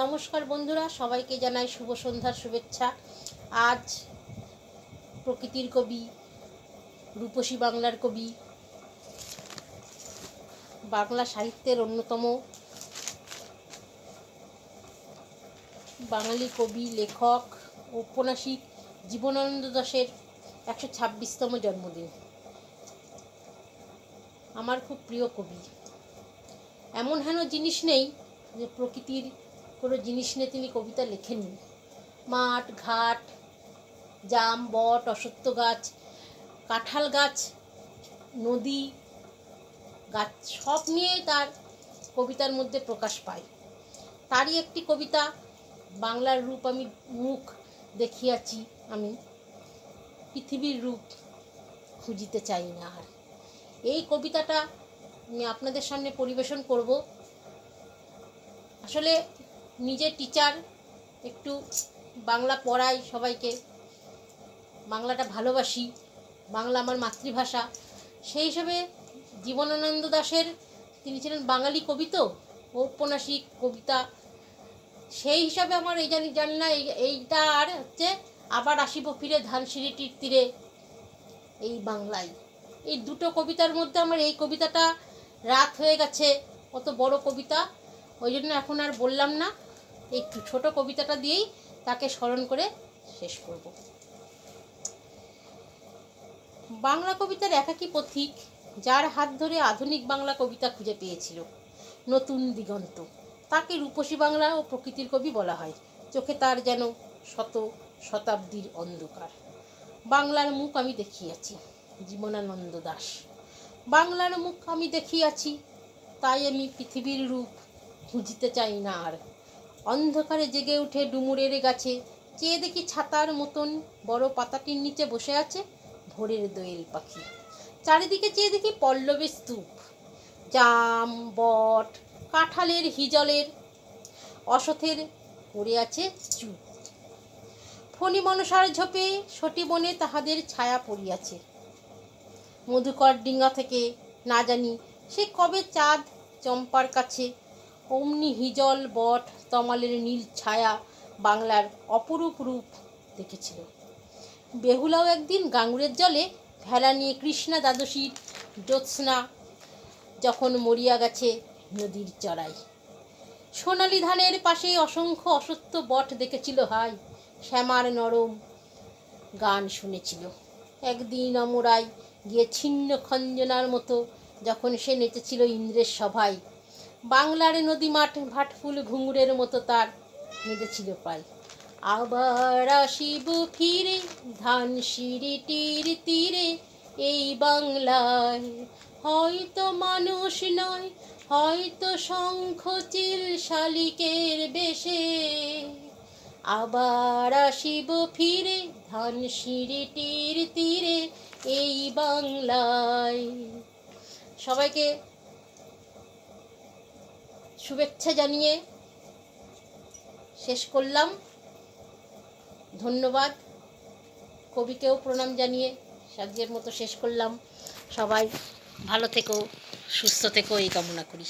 নমস্কার বন্ধুরা, সবাইকে জানাই শুভ সন্ধ্যার শুভেচ্ছা। আজ প্রকৃতির কবি, রূপসী বাংলার কবি, বাংলা সাহিত্যের অন্যতম বাঙালি কবি, লেখক, ঔপন্যাসিক জীবনানন্দ দাশের একশো ছাব্বিশতম জন্মদিন। আমার খুব প্রিয় কবি। এমন হেন জিনিস নেই যে প্রকৃতির কোনো জিনিস নিয়ে তিনি কবিতা লেখেননি। মাঠ, ঘাট, জাম, বট অসত্য গাছ, কাঁঠাল গাছ, নদী, গাছ, সব নিয়েই তার কবিতার মধ্যে প্রকাশ পায়। তারই একটি কবিতা, বাংলার রূপ আমি মুখ দেখিয়াছি আমি, পৃথিবীর রূপ খুঁজিতে চাই না আর। এই কবিতাটা আমি আপনাদের সামনে পরিবেশন করব। আসলে নিজে টিচার একটু বাংলা পড়াই সবাইকে। বাংলাটা ভালোবাসি, বাংলা আমার মাতৃভাষা। সেই হিসেবে জীবনানন্দ দাশের, তিনি ছিলেন বাঙালি কবি তো, ঔপন্যাসিক, কবিতা। সেই হিসাবে আমার এই জানি জানি না, এই, এইটা আর হচ্ছে, আবার আসিব ফিরে ধানসিঁড়িটির তীরে, এই বাংলায়। এই দুটো কবিতার মধ্যে আমার এই কবিতাটা রাত হয়ে গেছে, অত বড় কবিতা। ওই জন্য এখন আর বললাম না। এই ছোট কবিতাটা দিয়েই তাকে স্মরণ করে শেষ করব। বাংলা কবিতার একাকী পথিক, যার হাত ধরে আধুনিক বাংলা কবিতা খুঁজে পেয়েছিল, নতুন দিগন্ত। তাকে রূপসী বাংলা ও প্রকৃতির কবি বলা হয়। চোখে তার যেন শত শতাব্দীর অন্ধকার। বাংলার মুখ আমি দেখিয়াছি, জীবনানন্দ দাস। বাংলার মুখ আমি দেখিয়াছি, তাই আমি পৃথিবীর রূপ খুঁজিতে চাই না আর। অন্ধকারে জেগে উঠে ডুমুরের গাছে। চেয়ে দেখি ছাতার মতন বড় পাতাটির নিচে বসে আছে ভোরের দোয়েল পাখি। চারিদিকে চেয়ে দেখি পল্লবের স্তূপ। জাম, বট, কাঁঠালের হিজলের অসথের পড়ে আছে চুপ। ফণি মনসার ঝোপে সটি বনে তাহাদের ছায়া পড়িয়াছে। মধুকর ডিঙ্গা থেকে না জানি সে কবে চাঁদ চম্পার কাছে অমনি হিজল, বট, তমালের নীল ছায়া বাংলার অপরূপ রূপ দেখেছিল। বেহুলাও একদিন গাঙ্গুরের জলে ভেলা নিয়ে কৃষ্ণা দ্বাদশীর জ্যোৎস্না যখন মরিয়া গেছে নদীর চড়াই। সোনালি ধানের পাশে অসংখ্য অসত্য বট দেখেছিল হাই, শ্যামার নরম গান শুনেছিল। একদিন অমরাই গিয়ে ছিন্ন খঞ্জনার মতো যখন সে নেচেছিল ইন্দ্রের সভায় বাংলার নদী মাঠ ভাটফুল ঘুঙুরের মতো তার নেচেছিল প্রায় আবার আসিব ফিরে, ধান সিঁড়িটির তীরে, এই বাংলায়। হয়তো মানুষ নয়, হয়তো শঙ্খ চিল শালিকের বেশে। আবার আসিব ফিরে, ধান সিঁড়িটির তীরে, এই বাংলায়। সবাইকে শুভেচ্ছা জানিয়ে শেষ করলাম। ধন্যবাদ। কবিকেও প্রণাম জানিয়ে সাজের মতো শেষ করলাম। সবাই ভালো থেকো, সুস্থ থেকো, এই কামনা করি।